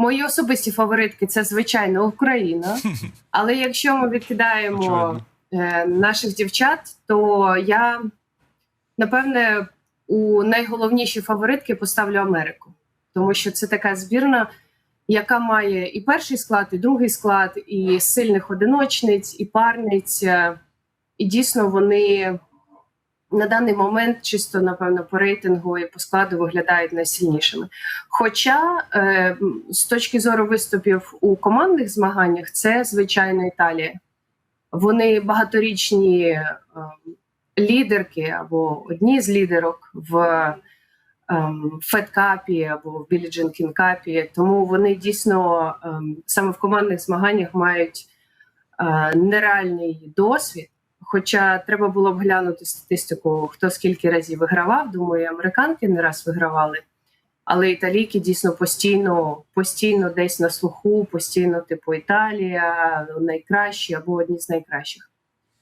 Мої особисті фаворитки це звичайно Україна. Але якщо ми відкидаємо Очевидно. е, наших дівчат, то я напевне у найголовніші фаворитки поставлю Америку, тому що це така збірна, яка має і перший склад, і другий склад, і сильних одиночниць, і парниць. е, І дійсно вони на даний момент, чисто напевно, по рейтингу і по складу виглядають найсильнішими. Хоча е, з точки зору виступів у командних змаганнях, це звичайно Італія. Вони багаторічні е, лідерки або одні з лідерок в Федкапі або в Білі Джин Тому вони дійсно ем, саме в командних змаганнях мають е, нереальний досвід. Хоча треба було б глянути статистику, хто скільки разів вигравав. Думаю, американки не раз вигравали. Але італійки дійсно постійно, постійно десь на слуху, постійно, типу Італія, найкращі або одні з найкращих.